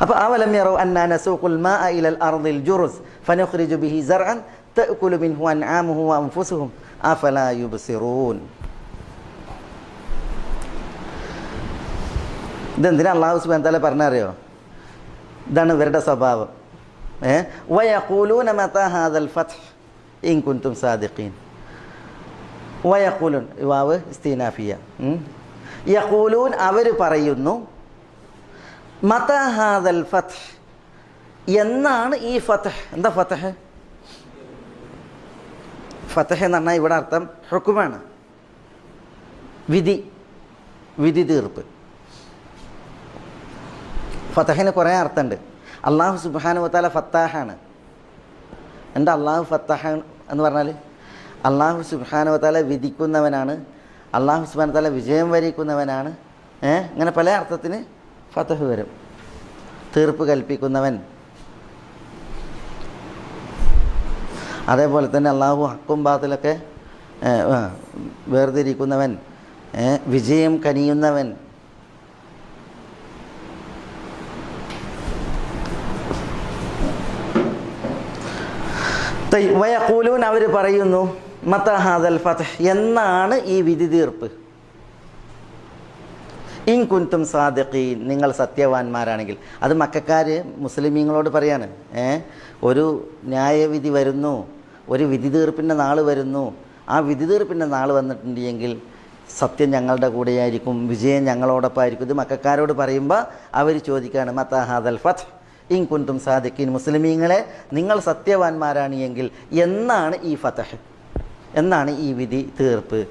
അപ്പോൾ അവലം യറോ അന്നാ നസൂഖുൽ മാ ഇലൽ അർദിൽ ജുറുസ് ഫനുഖ്രിജു ബിഹി സർഅൻ തഅകുലു മിൻഹു അൻആമുഹു വഅൻഫുസുഹും അഫലാ യുബ്സിറൂൻ ഇതെന്തിനാ അള്ളാഹു സുബാൻ തല പറഞ്ഞറിയോ ഇതാണ് ഇവരുടെ സ്വഭാവം ഏ വയക്കൂലൂന മത ഹാദൽ ഫത്ത് ഇൻ കുന്തും സാദിഖീൻ വയക്കൂലുൻ വാവ് ഇസ്തീനാഫിയ ഉം. യക്കൂലൂൻ അവർ പറയുന്നു മത ഹാദൽ ഫത്ത് എന്നാണ് ഈ ഫത്ത് എന്താ ഫത്ത് ഫത്ത് എന്ന് പറഞ്ഞാൽ ഇവിടെ അർത്ഥം ഹുക്കുമാണ്. വിധി വിധി തീർപ്പ്. ഫത്തഹിന് കുറേ അർത്ഥമുണ്ട്. അള്ളാഹു സുബാനുവത്താല താല ഫത്താഹാണ്. എന്താ അള്ളാഹു ഫത്താഹ എന്ന് പറഞ്ഞാൽ? അള്ളാഹു സുബാനുവത്താല താല വിധിക്കുന്നവനാണ്. അള്ളാഹു സുബാന താല വിജയം വരിക്കുന്നവനാണ്. ഏഹ് ഇങ്ങനെ പല അർത്ഥത്തിന് ഫത്തഹ് വരും. തീർപ്പ് കൽപ്പിക്കുന്നവൻ. അതേപോലെ തന്നെ അള്ളാഹു ഹക്കും ബാത്തിലൊക്കെ വേർതിരിക്കുന്നവൻ വിജയം കനിയുന്നവൻ. വയക്കൂലൂൻ അവർ പറയുന്നു മത്തഹാദൽ ഹാദൽ ഫതഹ് എന്നാണ് ഈ വിധി തീർപ്പ്. ഇൻ കുന്തും സാദിഖീൻ നിങ്ങൾ സത്യവാന്മാരാണെങ്കിൽ അത് മക്കാർ മുസ്ലിമീങ്ങളോട് പറയാണ്. ഏ? ഒരു ന്യായവിധി വരുന്നു ഒരു വിധി തീർപ്പിന്റെ നാൾ വരുന്നു. ആ വിധി തീർപ്പിന്റെ നാൾ വന്നിട്ടുണ്ടെങ്കിൽ സത്യം ഞങ്ങളുടെ കൂടെയായിരിക്കും വിജയം ഞങ്ങളോടൊപ്പമായിരിക്കും. ഇത് മക്കാരോട് പറയുമ്പോൾ അവർ ചോദിക്കുകയാണ് മത്ത ഹാദൽ ഫത്ത്. ഇൻ കുന്തും സാദിഖീൻ മുസ്ലിമീങ്ങളെ നിങ്ങൾ സത്യവാന്മാരാണ് എങ്കിൽ എന്നാണ് ഈ ഫതഹ്? എന്നാണ് ഈ വിധി തീർപ്പ്